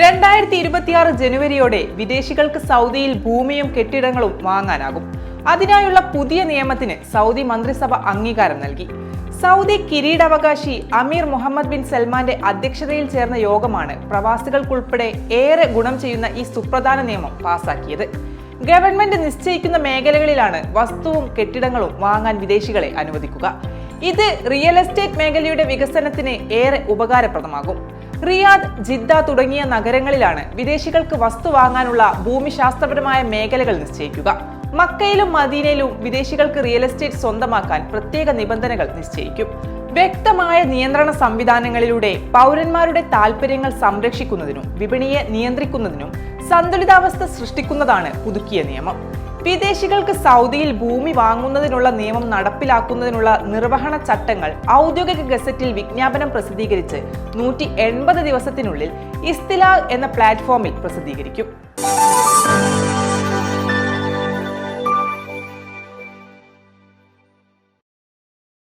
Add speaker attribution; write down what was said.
Speaker 1: രണ്ടായിരത്തി ഇരുപത്തിയാറ് ജനുവരിയോടെ വിദേശികൾക്ക് സൗദിയിൽ ഭൂമിയും കെട്ടിടങ്ങളും വാങ്ങാനാകും. അതിനായുള്ള പുതിയ നിയമത്തിന് സൗദി മന്ത്രിസഭ അംഗീകാരം നൽകി. സൗദി കിരീടാവകാശി അമീർ മുഹമ്മദ് ബിൻ സൽമാന്റെ അധ്യക്ഷതയിൽ ചേർന്ന യോഗമാണ് പ്രവാസികൾക്കുൾപ്പെടെ ഏറെ ഗുണം ചെയ്യുന്ന ഈ സുപ്രധാന നിയമം പാസാക്കിയത്. ഗവൺമെന്റ് നിശ്ചയിക്കുന്ന മേഖലകളിലാണ് വസ്തുവും കെട്ടിടങ്ങളും വാങ്ങാൻ വിദേശികളെ അനുവദിക്കുക. ഇത് റിയൽ എസ്റ്റേറ്റ് മേഖലയുടെ വികസനത്തിന് ഏറെ ഉപകാരപ്രദമാകും. റിയാദ് ജിദ്ദ തുടങ്ങിയ നഗരങ്ങളിലാണ് വിദേശികൾക്ക് വസ്തു വാങ്ങാനുള്ള ഭൂമിശാസ്ത്രപരമായ മേഖലകൾ നിശ്ചയിക്കുക. മക്കയിലും മദീനയിലും വിദേശികൾക്ക് റിയൽ എസ്റ്റേറ്റ് സ്വന്തമാക്കാൻ പ്രത്യേക നിബന്ധനകൾ നിശ്ചയിക്കും. വ്യക്തമായ നിയന്ത്രണ സംവിധാനങ്ങളിലൂടെ പൗരന്മാരുടെ താൽപ്പര്യങ്ങൾ സംരക്ഷിക്കുന്നതിനും വിപണിയെ നിയന്ത്രിക്കുന്നതിനും സന്തുലിതാവസ്ഥ സൃഷ്ടിക്കുന്നതാണ് പുതുക്കിയ നിയമം. വിദേശികൾക്ക് സൗദിയിൽ ഭൂമി വാങ്ങുന്നതിനുള്ള നിയമം നടപ്പിലാക്കുന്നതിനുള്ള നിർവഹണ ചട്ടങ്ങൾ ഔദ്യോഗിക ഗസറ്റിൽ വിജ്ഞാപനം പ്രസിദ്ധീകരിച്ച് നൂറ്റി എൺപത് ദിവസത്തിനുള്ളിൽ ഇസ്തിലാഗ് എന്ന പ്ലാറ്റ്ഫോമിൽ പ്രസിദ്ധീകരിക്കും.